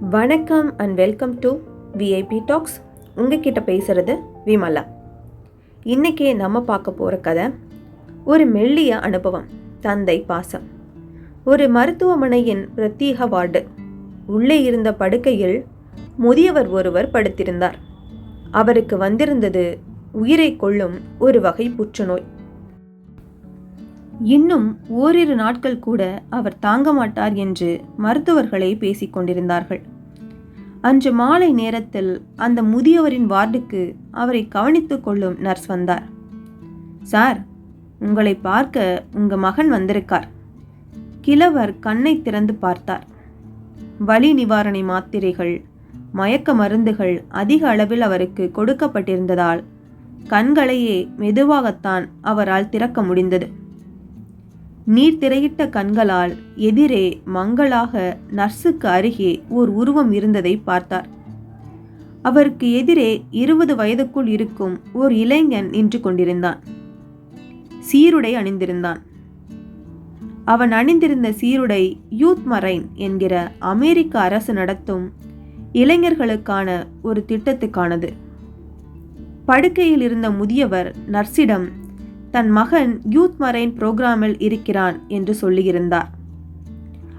வணக்கம் and welcome to VIP talks உங்ககிட்ட பேசுகிறது விமலா. இன்றைக்கி நம்ம பார்க்க போகிற கதை ஒரு மெல்லிய அனுபவம் தந்தை பாசம். ஒரு மருத்துவமனையின் பிரத்யேக வார்டு. உள்ளே இருந்த படுக்கையில் முதியவர் ஒருவர் படுத்திருந்தார். அவருக்கு வந்திருந்தது உயிரை கொள்ளும் ஒரு வகை புற்றுநோய். இன்னும் ஓரிரு நாட்கள் கூட அவர் தாங்க மாட்டார் என்று மருத்துவர்களை பேசிக் கொண்டிருந்தார்கள். அன்று மாலை நேரத்தில் அந்த முதியவரின் வார்டுக்கு அவரை கவனித்துக் கொள்ளும் நர்ஸ் வந்தார். சார் உங்களை பார்க்க உங்க மகன் வந்திருக்கார். கிழவர் கண்ணை திறந்து பார்த்தார். வலி நிவாரணை மாத்திரைகள் மயக்க மருந்துகள் அதிக அளவில் அவருக்கு கொடுக்கப்பட்டிருந்ததால் கண்களையே மெதுவாகத்தான் அவரால் திறக்க முடிந்தது. நீர் திரையிட்ட கண்களால் எதிரே மங்களாக நர்ஸுக்கு அருகே ஓர் உருவம் இருந்ததை பார்த்தார். அவருக்கு எதிரே இருபது வயதுக்குள் இருக்கும் ஓர் இளைஞன் நின்று கொண்டிருந்தான். சீருடை அணிந்திருந்தான். அவன் அணிந்திருந்த சீருடை யூத் மரைன் என்கிற அமெரிக்க அரசு நடத்தும் இளைஞர்களுக்கான ஒரு திட்டத்துக்கானது. படுக்கையில் இருந்த முதியவர் நர்ஸிடம் தன் மகன் யூத் மரைன் புரோகிராமில் இருக்கிறான் என்று சொல்லியிருந்தார்.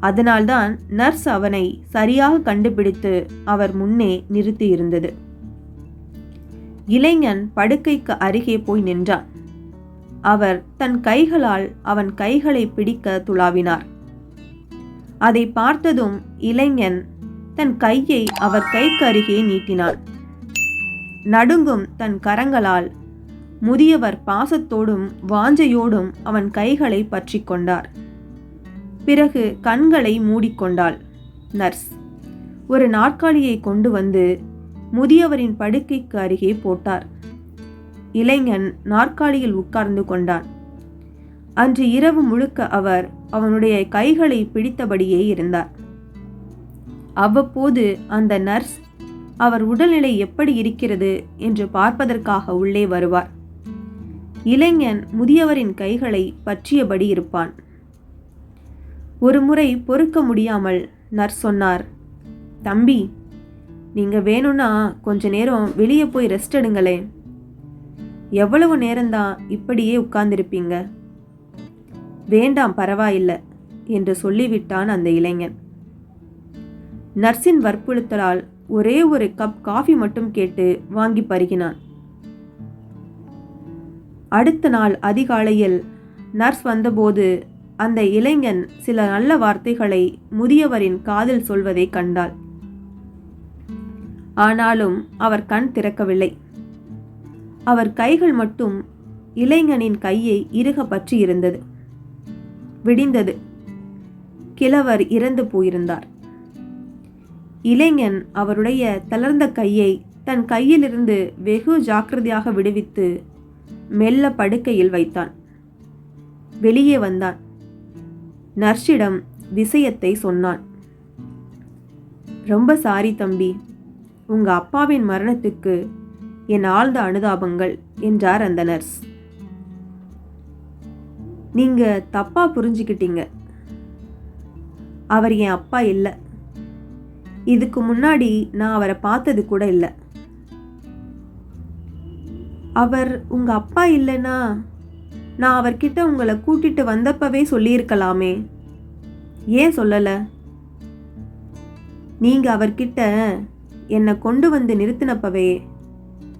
அதனால்தான் நர்ஸ் அவனை சரியாக கண்டுபிடித்து அவர் முன்னே நிறுத்தியிருந்தது. இளைஞன் படுக்கைக்கு அருகே போய் நின்றான். அவர் தன் கைகளால் அவன் கைகளை பிடிக்க துளாவினார். அதை பார்த்ததும் இளைஞன் தன் கையை அவர் கைக்கு அருகே நீட்டினான். நடுங்கும் தன் கரங்களால் முதியவர் பாசத்தோடும் வாஞ்சையோடும் அவன் கைகளை பற்றி கொண்டார். பிறகு கண்களை மூடிக்கொண்டாள். நர்ஸ் ஒரு நாற்காலியை கொண்டு வந்து முதியவரின் படுக்கைக்கு அருகே போட்டார். இளைஞன் நாற்காலியில் உட்கார்ந்து கொண்டான். அன்று இரவு முழுக்க அவர் அவனுடைய கைகளை பிடித்தபடியே இருந்தார். அவ்வப்போது அந்த நர்ஸ் அவர் உடல்நிலை எப்படி இருக்கிறது? என்று பார்ப்பதற்காக உள்ளே வருவார். இளைஞன் முதியவரின் கைகளை பற்றியபடி இருப்பான். ஒருமுறை பொறுக்க முடியாமல் நர்ஸ் சொன்னார் தம்பி நீங்க வேணும்னா கொஞ்ச நேரம் வெளியே போய் ரெஸ்ட் எடுங்களேன். எவ்வளவு நேரம்தான் இப்படியே உட்கார்ந்திருப்பீங்க? வேண்டாம் பரவாயில்லை என்று சொல்லிவிட்டான் அந்த இளைஞன். நர்ஸின் வற்புறுத்தலால் ஒரே ஒரு கப் காஃபி மட்டும் கேட்டு வாங்கி பருகினான். அடுத்த நாள் அதிகாலையில் நர்ஸ் வந்தபோது அந்த இளைஞன் சில நல்ல வார்த்தைகளை முதியவரின் காதில் சொல்வதை கண்டாள். ஆனாலும் அவர் கண் திறக்கவில்லை. அவர் கைகள் மட்டும் இளைஞனின் கையை இறுக பற்றி இருந்தது. விடிந்தது. கிழவர் இறந்து போயிருந்தார். இளைஞன் அவருடைய தளர்ந்த கையை தன் கையிலிருந்து வெகு ஜாக்கிரதையாக விடுவித்து மெல்ல படுக்கையில் வைத்தான். வெளியே வந்தான். நர்ஸிடம் விஷயத்தை சொன்னான். ரொம்ப சாரி தம்பி. உங்க அப்பாவின் மரணத்துக்கு என் ஆழ்ந்த அனுதாபங்கள் என்றார் அந்த நர்ஸ். நீங்க தப்பா புரிஞ்சுக்கிட்டீங்க. அவர் என் அப்பா இல்லை. இதுக்கு முன்னாடி நான் அவரை பார்த்தது கூட இல்லை. அவர் உங்கள் அப்பா இல்லைன்னா நான் அவர்கிட்ட உங்களை கூட்டிட்டு வந்தப்பவே சொல்லியிருக்கலாமே. ஏன் சொல்லலை? நீங்கள் அவர்கிட்ட என்னை கொண்டு வந்து நிறுத்தினப்பவே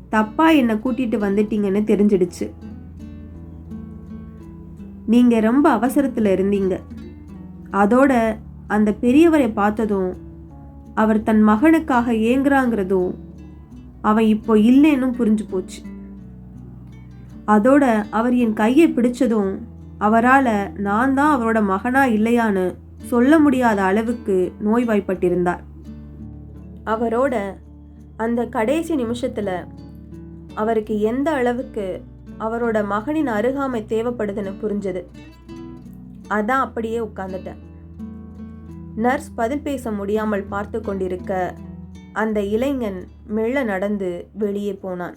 தப்பா என்னை கூட்டிட்டு வந்துட்டீங்கன்னு தெரிஞ்சிடுச்சு. நீங்க ரொம்ப அவசரத்தில் இருந்தீங்க. அதோட அந்த பெரியவரை பார்த்ததும் அவர் தன் மகனுக்காக ஏங்குறாங்கிறதும் அவன் இப்போ இல்லைன்னு புரிஞ்சு போச்சு. அதோட அவர் என் கையை பிடிச்சதும் அவரால் நான் தான் அவரோட மகனா இல்லையான்னு சொல்ல முடியாத அளவுக்கு நோய்வாய்ப்பட்டிருந்தார். அவரோட அந்த கடைசி நிமிஷத்தில் அவருக்கு எந்த அளவுக்கு அவரோட மகனின் அருகாமை தேவைப்படுதுன்னு புரிஞ்சது. அதான் அப்படியே உட்காந்துட்டேன் நர்ஸ் பதில் பேச முடியாமல் பார்த்து கொண்டிருக்க அந்த இளைஞன் மெல்ல நடந்து வெளியே போனான்.